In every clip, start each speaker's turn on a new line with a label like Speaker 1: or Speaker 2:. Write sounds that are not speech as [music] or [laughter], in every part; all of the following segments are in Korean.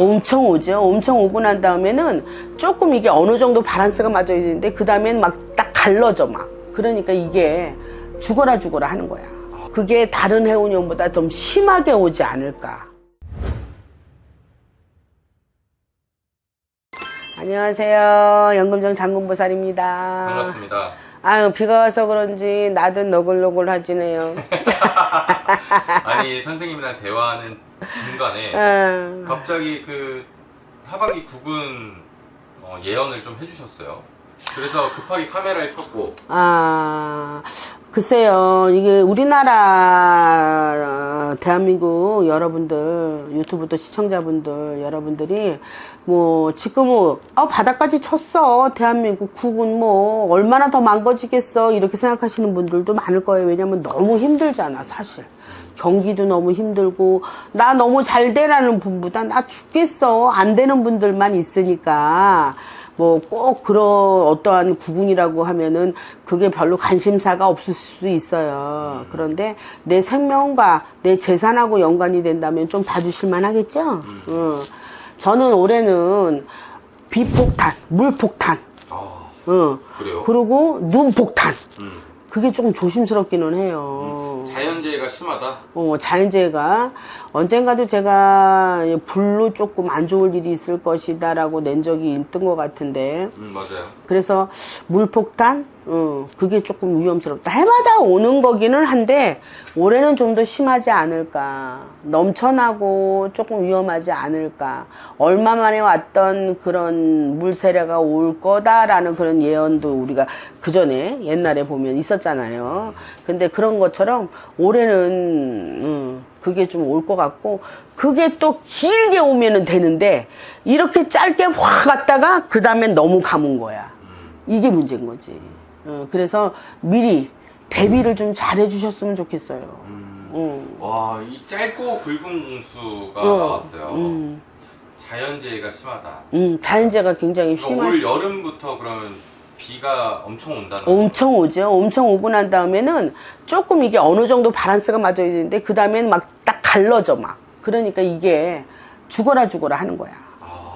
Speaker 1: 엄청 오죠. 엄청 오고 난 다음에는 조금 이게 어느 정도 바란스가 맞아야 되는데 그 다음엔 막 딱 갈라져 막. 그러니까 이게 죽어라 죽어라 하는 거야. 그게 다른 해운형보다 좀 심하게 오지 않을까. 안녕하세요. 연금정 장군보살입니다.
Speaker 2: 반갑습니다.
Speaker 1: 아유 비가 와서 그런지 나도 너글너글하지네요. [laughs]
Speaker 2: 아니 선생님이랑 대화하는 중간에
Speaker 1: 아,
Speaker 2: 갑자기 그 하반기 구분 어, 예언을 좀 해주셨어요. 그래서 급하게 카메라를 켰고
Speaker 1: 아, 글쎄요, 이게 우리나라, 어, 대한민국 여러분들, 유튜브도 시청자분들, 여러분들이, 뭐, 지금은, 아, 바닥까지 쳤어. 대한민국 국은 뭐, 얼마나 더 망가지겠어. 이렇게 생각하시는 분들도 많을 거예요. 왜냐면 너무 힘들잖아, 사실. 경기도 너무 힘들고, 나 너무 잘 되라는 분보다 나 죽겠어. 안 되는 분들만 있으니까. 뭐 꼭 그런 어떠한 구군이라고 하면은 그게 별로 관심사가 없을 수도 있어요. 그런데 내 생명과 내 재산하고 연관이 된다면 좀 봐주실 만 하겠죠? 어. 저는 올해는 비폭탄, 물폭탄,
Speaker 2: 아
Speaker 1: 어.
Speaker 2: 그래요?
Speaker 1: 그리고 눈폭탄.
Speaker 2: 음,
Speaker 1: 그게 조금 조심스럽기는 해요.
Speaker 2: 심하다.
Speaker 1: 어, 자연재해가 언젠가도 제가 불로 조금 안 좋을 일이 있을 것이다라고 낸 적이 있던 것 같은데
Speaker 2: 음 맞아요.
Speaker 1: 그래서 물폭탄 어, 그게 조금 위험스럽다. 해마다 오는 거기는 한데 올해는 좀 더 심하지 않을까. 넘쳐나고 조금 위험하지 않을까. 얼마 만에 왔던 그런 물세례가 올 거다라는 그런 예언도 우리가 그 전에 옛날에 보면 있었잖아요. 근데 그런 것처럼 올해는 음, 그게 좀 올 것 같고 그게 또 길게 오면은 되는데 이렇게 짧게 확 갔다가 그 다음에 너무 감은 거야. 이게 문제인 거지. 어, 그래서 미리 대비를 좀 잘해 주셨으면 좋겠어요.
Speaker 2: 음,
Speaker 1: 어.
Speaker 2: 와이 짧고 굵은 공수가
Speaker 1: 어,
Speaker 2: 나왔어요.
Speaker 1: 음,
Speaker 2: 자연재해가 심하다.
Speaker 1: 음, 자연재해가 굉장히
Speaker 2: 그러니까 올
Speaker 1: 심하시.
Speaker 2: 여름부터 그러면 비가 엄청 온다는
Speaker 1: 엄청 오죠. 엄청 오고 난 다음에는 조금 이게 어느 정도 바란스가 맞아야 되는데 그 다음엔 막 딱 갈라져 막. 그러니까 이게 죽어라 죽어라 하는 거야.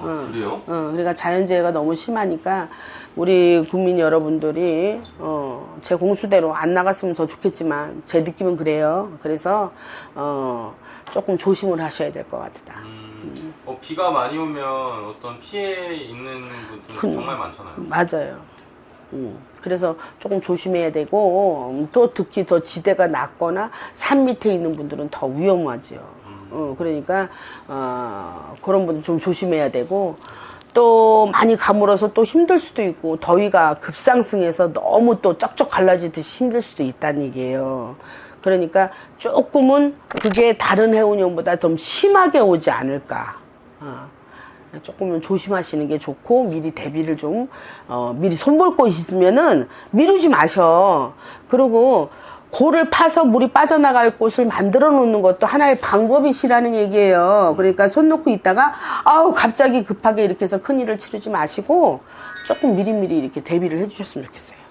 Speaker 2: 아
Speaker 1: 어.
Speaker 2: 그래요?
Speaker 1: 어, 그러니까 자연재해가 너무 심하니까 우리 국민 여러분들이 어, 제 공수대로 안 나갔으면 더 좋겠지만 제 느낌은 그래요. 그래서 어, 조금 조심을 하셔야 될 것 같다.
Speaker 2: 음, 어, 비가 많이 오면 어떤 피해 있는 분들
Speaker 1: 큰-
Speaker 2: 정말 많잖아요.
Speaker 1: 맞아요. 음, 그래서 조금 조심해야 되고 음, 또 특히 더 지대가 낮거나 산 밑에 있는 분들은 더 위험하죠.
Speaker 2: 음.
Speaker 1: 어, 그러니까 어, 그런 분들 좀 조심해야 되고 또 많이 가물어서 또 힘들 수도 있고 더위가 급상승해서 너무 또 쩍쩍 갈라지듯이 힘들 수도 있다는 얘기예요. 그러니까 조금은 그게 다른 해운형보다 좀 심하게 오지 않을까. 어. 조금은 조심하시는 게 좋고 미리 대비를 좀 어, 미리 손볼 곳이 있으면은 미루지 마셔. 그리고 골을 파서 물이 빠져나갈 곳을 만들어 놓는 것도 하나의 방법이시라는 얘기예요. 그러니까 손 놓고 있다가 아우 갑자기 급하게 이렇게 해서 큰 일을 치르지 마시고 조금 미리미리 이렇게 대비를 해주셨으면 좋겠어요.